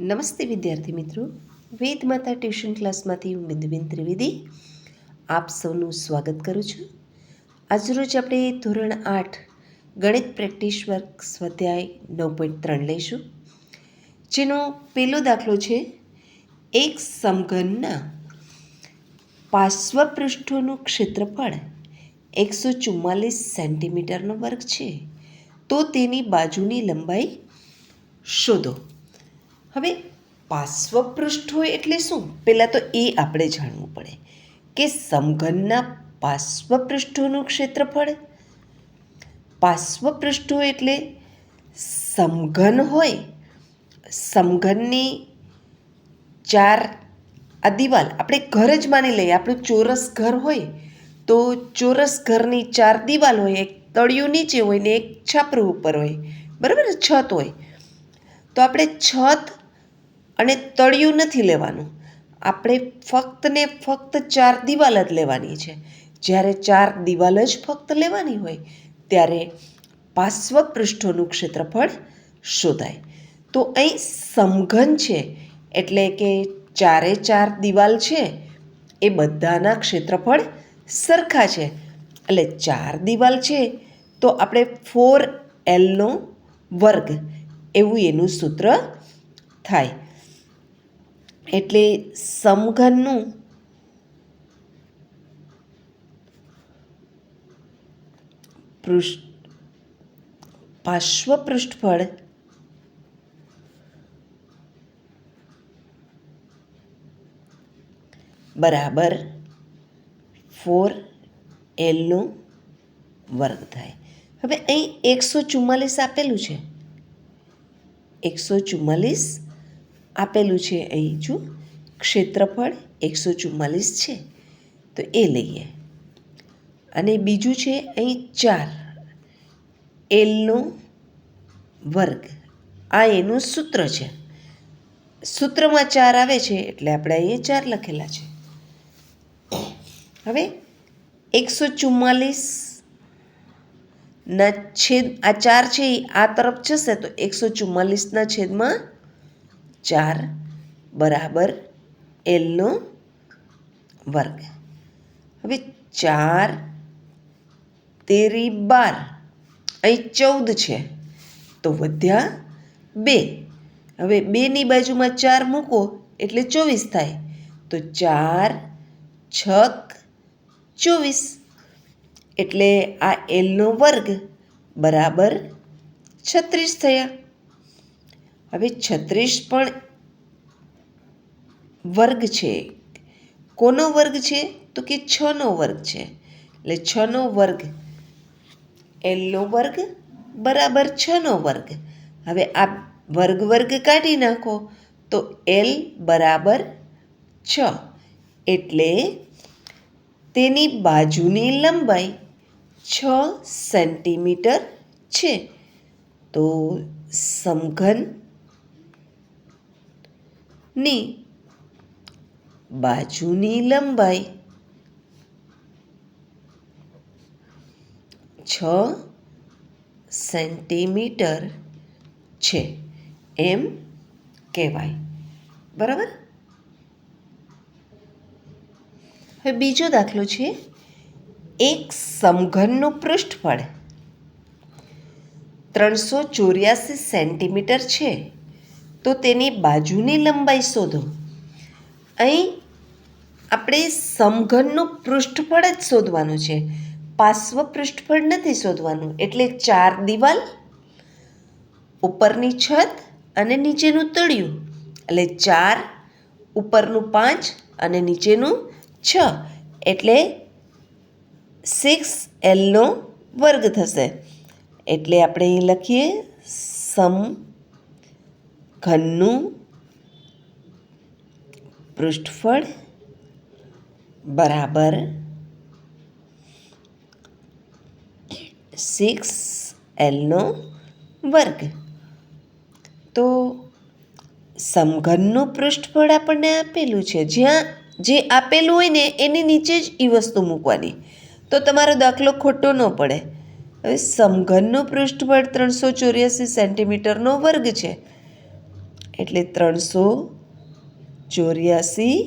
નમસ્તે વિદ્યાર્થી મિત્રો. વેદ માતા ટ્યુશન ક્લાસમાંથી હું બિંદુબેન ત્રિવેદી આપ સૌનું સ્વાગત કરું છું. આજરોજ આપણે ધોરણ આઠ ગણિત પ્રેક્ટિસ વર્ક સ્વાધ્યાય નવ પોઈન્ટ ત્રણ લઈશું. જેનો પહેલો દાખલો છે, એક સમઘનના પાર્શ્વ પૃષ્ઠોનું ક્ષેત્રફળ એકસો ચુમ્માલીસ સેન્ટીમીટરનો વર્ગ છે. તો તેની બાજુની લંબાઈ શોધો. હવે પાર્શ્વપૃષ્ઠો એટલે શું? પહેલાં તો એ આપણે જાણવું પડે કે સમઘનના પાર્શ્વપૃષ્ઠોનું ક્ષેત્રફળ. પાર્શ્વપૃષ્ઠો એટલે સમઘન હોય, સમઘનની ચાર આ દિવાલ. આપણે ઘર જ માની લઈએ, આપણું ચોરસ ઘર હોય, તો ચોરસ ઘરની ચાર દિવાલ હોય, એક તળિયું નીચે હોય ને એક છાપરું ઉપર હોય. બરાબર? છત હોય. તો આપણે છત અને તળિયું નથી લેવાનું. આપણે ફક્ત ને ફક્ત ચાર દિવાલ જ લેવાની છે. જ્યારે ચાર દિવાલ જ ફક્ત લેવાની હોય, ત્યારે પાર્શ્વ પૃષ્ઠોનું ક્ષેત્રફળ શોધાય. તો અહીં સમઘન છે, એટલે કે ચારે ચાર દિવાલ છે, એ બધાના ક્ષેત્રફળ સરખા છે. એટલે ચાર દિવાલ છે, તો આપણે ફોર એલનો વર્ગ, એવું એનું સૂત્ર થાય. એટલે સમઘનનું પૃષ્ઠ પાર્શ્વ પૃષ્ઠફળ બરાબર ફોર એલનું વર્ગ થાય. હવે અહીં એકસો ચુમ્માલીસ આપેલું છે. એકસો ચુમ્માલીસ આપેલું છે અહીં જો. ક્ષેત્રફળ એકસો ચુમ્માલીસ છે. તો એ લઈએ. અને બીજું છે અહીં ચાર. એલનો વર્ગ. આ એનું સૂત્ર છે. સૂત્રમાં ચાર આવે છે એટલે આપણે અહીંયા ચાર લખેલા છે. હવે એકસો ચુમ્માલીસના છેદ આ ચાર છે એ આ તરફ જશે તો એકસો ચુમ્માલીસના છેદમાં ચાર બરાબર એલનો વર્ગ. હવે ચાર તેરી બાર. અહીં ચૌદ છે. તો વધ્યા બે. હવે બેની બાજુમાં ચાર મૂકો એટલે ચોવીસ થાય. તો ચાર છક ચોવીસ. એટલે આ એલનો વર્ગ બરાબર છત્રીસ થયા. હવે છત્રીસ પણ વર્ગ છે. કોનો વર્ગ છે? તો કે છનો વર્ગ છે. એટલે છનો વર્ગ એલનો વર્ગ બરાબર છનો વર્ગ. હવે આ વર્ગ વર્ગ કાઢી નાખો. તો એલ બરાબર છ. એટલે તેની બાજુની લંબાઈ છ સેન્ટીમીટર છે. તો સમઘન ની. બાજુની લંબાઈ છ સેન્ટીમીટર છે એમ કહેવાય. બરાબર? હવે બીજો દાખલો છે. એક સમઘનનું પૃષ્ઠફળ ત્રણસો ચોર્યાસી સેન્ટીમીટર છે. તો તેની બાજુની લંબાઈ શોધો. અહીં આપણે સમઘનનું પૃષ્ઠફળ જ શોધવાનું છે. પાર્શ્વ પૃષ્ઠફળ નથી શોધવાનું. એટલે ચાર દિવાલ, ઉપરની છત અને નીચેનું તળિયું. એટલે ચાર, ઉપરનું પાંચ અને નીચેનું છ. એટલે સિક્સ એલનો વર્ગ થશે. એટલે આપણે અહીં લખીએ સમ ઘનનું પૃષ્ઠફળ બરાબર સિક્સ એલનો વર્ગ. તો સમઘનનું પૃષ્ઠફળ આપણને આપેલું છે. જ્યાં જે આપેલું હોય ને, એની નીચે જ એ વસ્તુ મૂકવાની. તો તમારો દાખલો ખોટો ન પડે. હવે સમઘનનું પૃષ્ઠફળ ત્રણસો ચોર્યાસી સેન્ટીમીટરનો વર્ગ છે. એટલે ત્રણસો ચોર્યાસી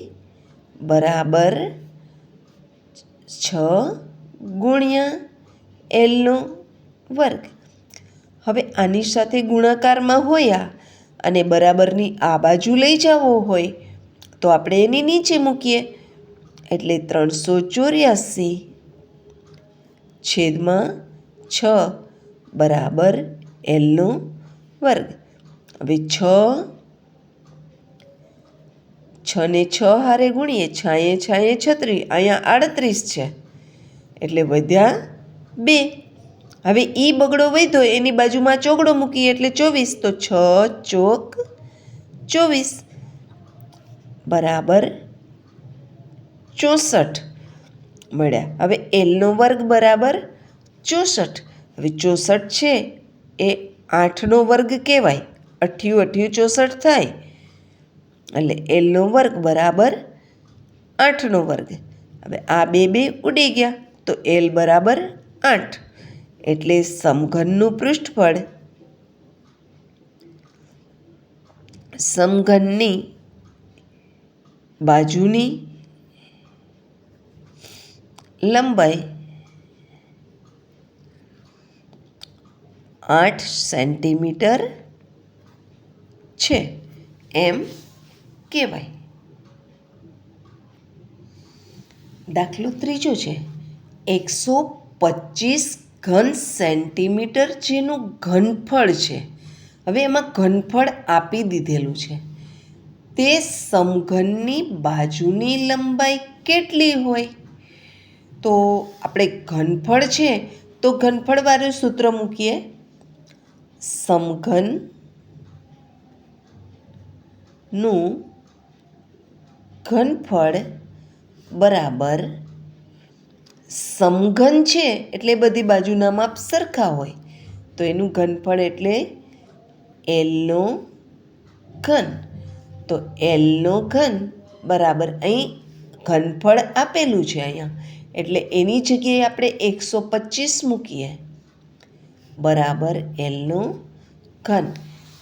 બરાબર છ ગુણ્યા એલનો વર્ગ. હવે આની સાથે ગુણાકારમાં હોયા અને બરાબરની આ બાજુ લઈ જવો હોય તો આપણે એની નીચે મૂકીએ. એટલે ત્રણસો ચોર્યાસી છેદમાં છ બરાબર એલનો વર્ગ. હવે છ છ ને છ હારે ગુણીએ, છાંયે છાંયે છત્રીસ અહીંયા આડત્રીસ છે. એટલે વધ્યા બે. હવે એ બગડો વધ્યો, એની બાજુમાં ચોગડો મૂકીએ, એટલે ચોવીસ. તો છ ચોક ચોવીસ. બરાબર ચોસઠ મળ્યા. હવે એલનો વર્ગ બરાબર ચોસઠ. હવે ચોસઠ છે, એ આઠનો વર્ગ કહેવાય. અઠ્યું અઠ્યું ચોસઠ થાય. એટલે એલનો વર્ગ બરાબર આઠનો વર્ગ. હવે આ બે બે ઉડી ગયા, તો એલ બરાબર આઠ. એટલે સમઘનનું પૃષ્ઠફળ સમઘનની બાજુની લંબાઈ આઠ સેન્ટીમીટર છે. એમ કહેવાય. દાખલો ત્રીજો છે. એકસો પચીસ ઘન સેન્ટીમીટર જેનું ઘનફળ છે. હવે એમાં ઘનફળ આપી દીધેલું છે. તે સમઘનની બાજુની લંબાઈ કેટલી હોય? તો આપણે ઘનફળ છે તો ઘનફળવાળું સૂત્ર મૂકીએ. સમઘનનું ઘનફળ બરાબર સમઘન છે એટલે બધી બાજુના માપ સરખા હોય. તો એનું ઘનફળ એટલે એલનો ઘન. તો એલનો ઘન બરાબર અહીં ઘનફળ આપેલું છે અહીંયા. એટલે એની જગ્યાએ આપણે એકસો પચીસ મૂકીએ. બરાબર એલનો ઘન.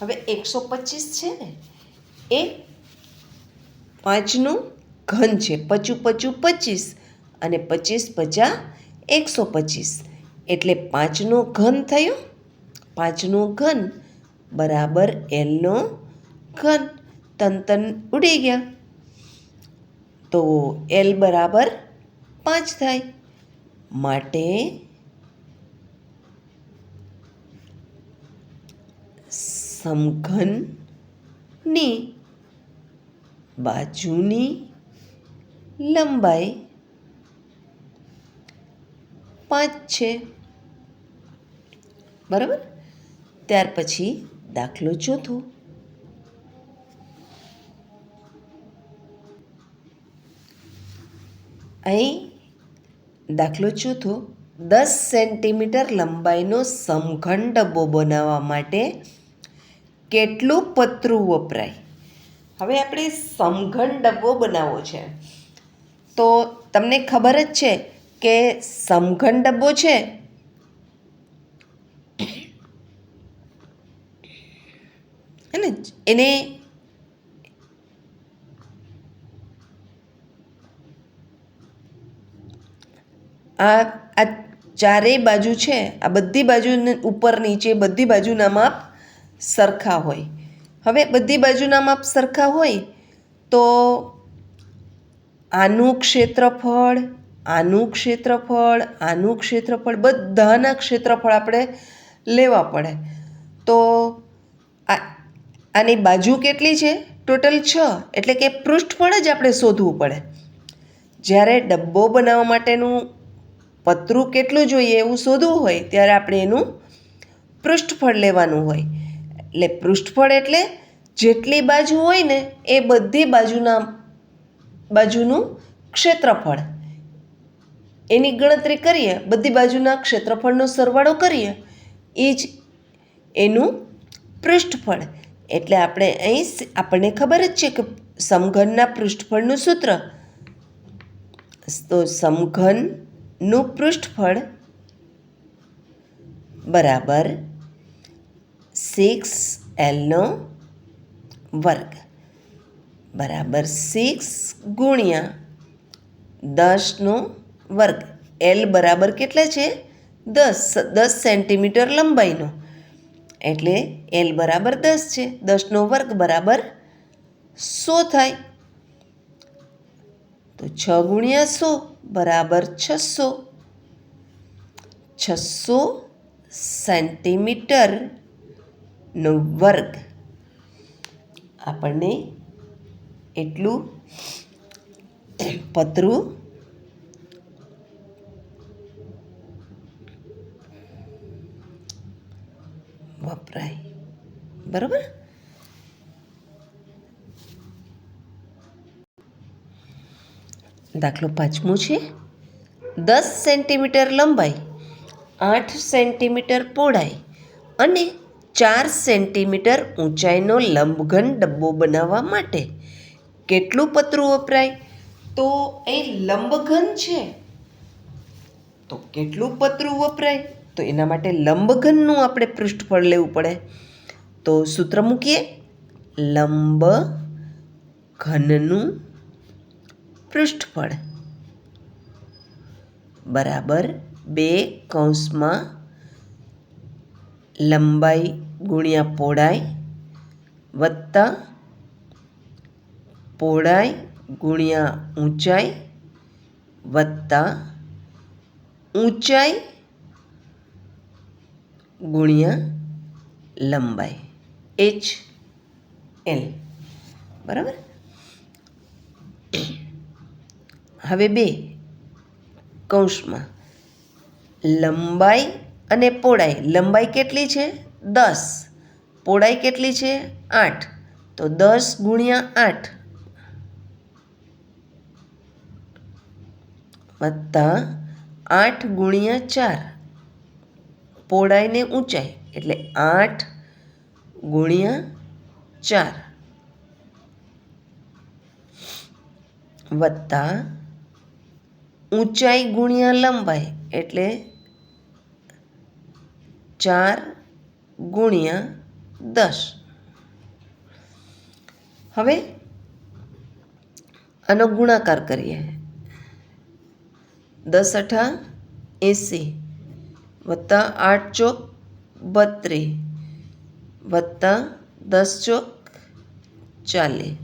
હવે એકસો પચીસ છે ને, એ પાંચનું ઘન છે, પચું પચું પચીસ અને પચીસ પચા એકસો પચીસ. એટલે પાંચનો ઘન થયો? પાંચનો ઘન બરાબર એલનો ઘન. તન તન ઉડી ગયા. તો એલ બરાબર પાંચ થાય. માટે સમઘનની બાજુની લંબાઈ પાંચ છે. બરાબર? ત્યાર પછી દાખલો ચોથો. અહીં દાખલો ચોથો. દસ સેન્ટીમીટર લંબાઈનો સમઘન ડબ્બો બનાવવા માટે કેટલું પતરું વપરાય? હવે આપણે સમઘન ડબ્બો બનાવવો છે. તો તમને ખબર જ છે કે સમઘન ડબ્બો છે ને એને આ આ ચારેય બાજુ છે, આ બધી બાજુ ઉપર નીચે બધી બાજુના માપ સરખા હોય. હવે બધી બાજુના માપ સરખા હોય તો આનું ક્ષેત્રફળ આનું ક્ષેત્રફળ આનું ક્ષેત્રફળ બધાના ક્ષેત્રફળ આપણે લેવા પડે. તો આ, આની બાજુ કેટલી છે? ટોટલ છ. એટલે કે પૃષ્ઠફળ જ આપણે શોધવું પડે. જ્યારે ડબ્બો બનાવવા માટેનું પતરું કેટલું જોઈએ એવું શોધવું હોય, ત્યારે આપણે એનું પૃષ્ઠફળ લેવાનું હોય. એટલે પૃષ્ઠફળ એટલે જેટલી બાજુ હોય ને એ બધી બાજુના બાજુનું ક્ષેત્રફળ. એની ગણતરી કરીએ, બધી બાજુના ક્ષેત્રફળનો સરવાળો કરીએ, એ જ એનું પૃષ્ઠફળ. એટલે આપણે અહીં આપણને ખબર જ છે કે સમઘનના પૃષ્ઠફળનું સૂત્ર. તો સમઘનનું પૃષ્ઠફળ બરાબર સિક્સ એલનો વર્ગ. બરાબર સિક્સ ગુણ્યા દસનો વર્ગ. એલ બરાબર કેટલે છે? દસ. દસ સેન્ટીમીટર લંબાઈનો. એટલે એલ બરાબર દસ છે. દસનો વર્ગ બરાબર સો થાય. તો છ ગુણ્યા સો બરાબર છસો. છસો સેન્ટીમીટરનો વર્ગ. આપણને એટલું પતરું વપરાય. બરાબર? દાખલો પાંચમો છે. દસ સેન્ટીમીટર લંબાઈ, આઠ સેન્ટીમીટર પહોળાઈ અને ચાર સેન્ટીમીટર ઊંચાઈનો લંબઘન ડબ્બો બનાવવા માટે કેટલું પતરું વપરાય? તો એ લંબઘન છે. તો કેટલું પતરું વપરાય? તો એના માટે લંબઘનનું આપણે પૃષ્ઠફળ લેવું પડે. તો સૂત્ર મૂકીએ. લંબ ઘનનું પૃષ્ઠફળ. બરાબર બે કૌંસમાં લંબાઈ ગુણ્યા પહોળાઈ વત્તા પહોળાઈ ગુણ્યા ઊંચાઈ વત્તા ઊંચાઈ ગુણ્યા લંબાઈ. એચ એલ બરાબર? હવે બે કૌંસમાં. લંબાઈ અને પહોળાઈ લંબાઈ કેટલી છે? દસ. પહોળાઈ કેટલી છે? આઠ. તો દસ ગુણ્યા આઠ વત્તા આઠ ગુણ્યા ચાર. પહોળાઈને ઊંચાઈ એટલે આઠ ગુણ્યા ચાર. વત્તા ઊંચાઈ ગુણ્યા લંબાઈ એટલે ચાર ગુણ્યા દસ. હવે આનો ગુણાકાર કરીએ. દસ અઠા એંસી વત્તા આઠ ચોક બત્રીસ વત્તા દસ ચોક ચાલી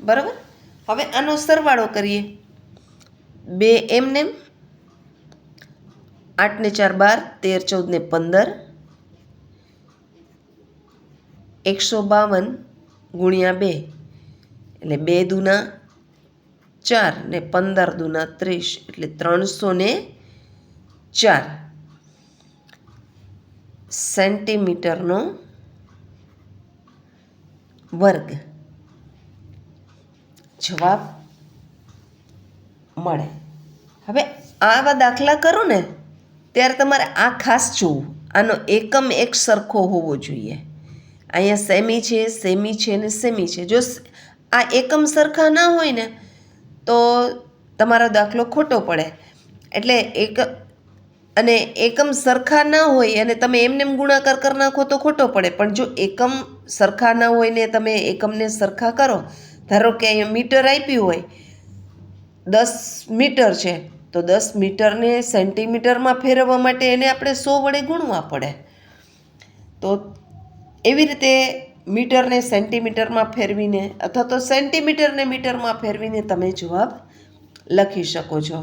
બરાબર? હવે આનો સરવાળો કરીએ. બે એમ નેમ આઠને ચાર બાર, તેર, ચૌદ ને પંદર એકસો બાવન ગુણ્યા બે, એટલે બે દૂના ચાર ને પંદર દૂના ત્રીસ, એટલે ત્રણસો ને ચાર સેન્ટીમીટરનો વર્ગ. જવાબ મળે. હવે આવા દાખલા કરો ને ત્યારે તમારે આ ખાસ જોવું. આનો એકમ એક સરખો હોવો જોઈએ. અહીંયા સેમી છે સેમી છે ને સેમી છે. જો આ એકમ સરખા ના હોય ને, તો તમારો દાખલો ખોટો પડે. એટલે એક અને એકમ સરખા ના હોય અને તમે એમને ગુણાકાર કરી નાખો તો ખોટો પડે. પણ જો એકમ સરખા ના હોય ને તમે એકમને સરખા કરો, ધારો કે અહીંયા મીટર આપ્યું હોય, દસ મીટર છે, તો દસ મીટરને સેન્ટીમીટરમાં ફેરવવા માટે એને આપણે સો વડે ગુણવા પડે. તો એવી રીતે મીટરને સેન્ટીમીટરમાં ફેરવીને અથવા તો સેન્ટીમીટરને મીટરમાં ફેરવીને તમે જવાબ લખી શકો છો.